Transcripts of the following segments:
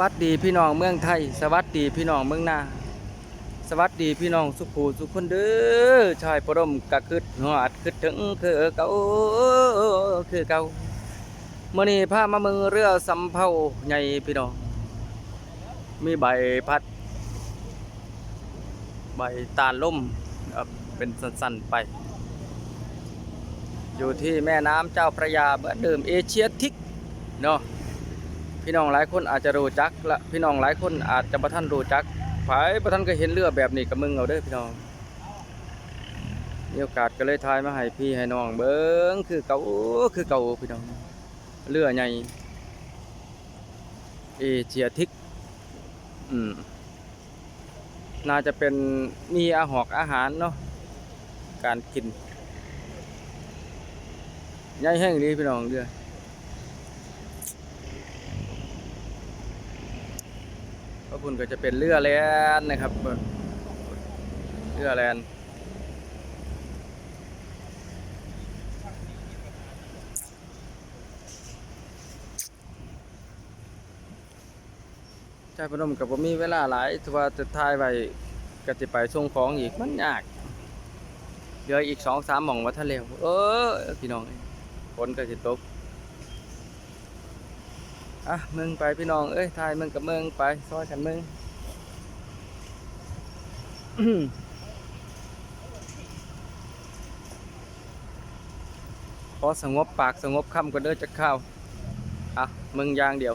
วัสดีพี่น้องเมืองไทย สวัสดีพี่น้องเมืองนาสวัสดีพี่น้องสุขูสุขคนเด้อชายปรมกะคึดหอดคึดถึงคือเก่าคือเก่าเมื้อนี้พามาเมืองเรือสำเภาใหญ่พี่น้อง มีใบพัด ใบตาลล่มเอ่อเป็นสั้นๆไป อยู่ที่แม่น้ำเจ้าพระยาเหมือนเดิมเอเชียทิกเนาะ พี่น้องหลายคนอาจจะรู้จักและพี่น้องหลายคนอาจจะบ่ท่านรู้จักไผบ่ท่านก็เห็นเรือแบบนี้กับมึงเอาเด้อพี่น้องมีโอกาสก็เลยทายมาให้พี่ให้น้องเบิ่งคือเก่าคือเก่าพี่น้องเรือใหญ่เอเชียทิกอืมน่าจะเป็นมีอาหอกอาหารเนาะการกินใหญ่แห้งดีพี่น้องเรือ พระคุณก็จะเป็นเรือแลนนะครับเรือแลนชายพนมกับผมมีเวลาหลายถือว่าจะทายไปก็จะไปส่งของอีกมันยากเดี๋ยวอีกสองสามหม่องว่าทะเลวเออพี่น้องฝนก็จะตก อะมึงไปพี่น้องเอ้ยทายมึงกับมึงไปซอยกันมึงขอสงบปากสงบคำก็เด้อจะเข้าวอะมึงยางเดียว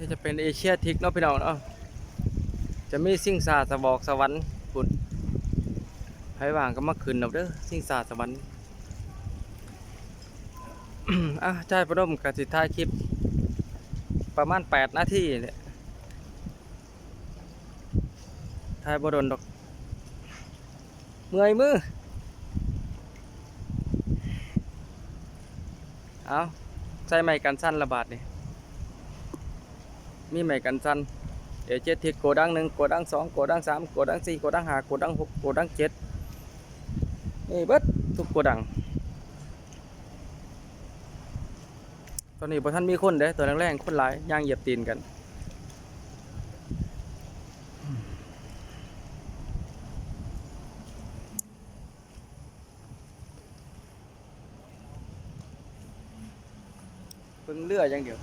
นี่จะเป็นเอเชียทิกเนาะพี่น้องเนาะจะมีสิ่งสาสบอกสวรรค์คุณให้ว่างก็มาขึ้นเอาเด้อสิ่งสาสวรรค์อะใช่พนมกสิท้ายคลิป ประมาณแปดนาทีเนี่ยท้ายบดนดอก เมื่อยมือ เอาใส่ไม้กันสั้นระบาดนี่ มีไม้กันสั้นเอเจทิกโกดังหนึ่งโกดังสองโกดังสามโกดังสี่โกดังห้าโกดังหกโกดังเจ็ดนี่เบิดทุกโกดัง ตอนนี้พอท่านมีคนเด้ตัวแรงๆคนหลายย่างเหยียบตีนกันเพิ่งเลืออย่างเดียว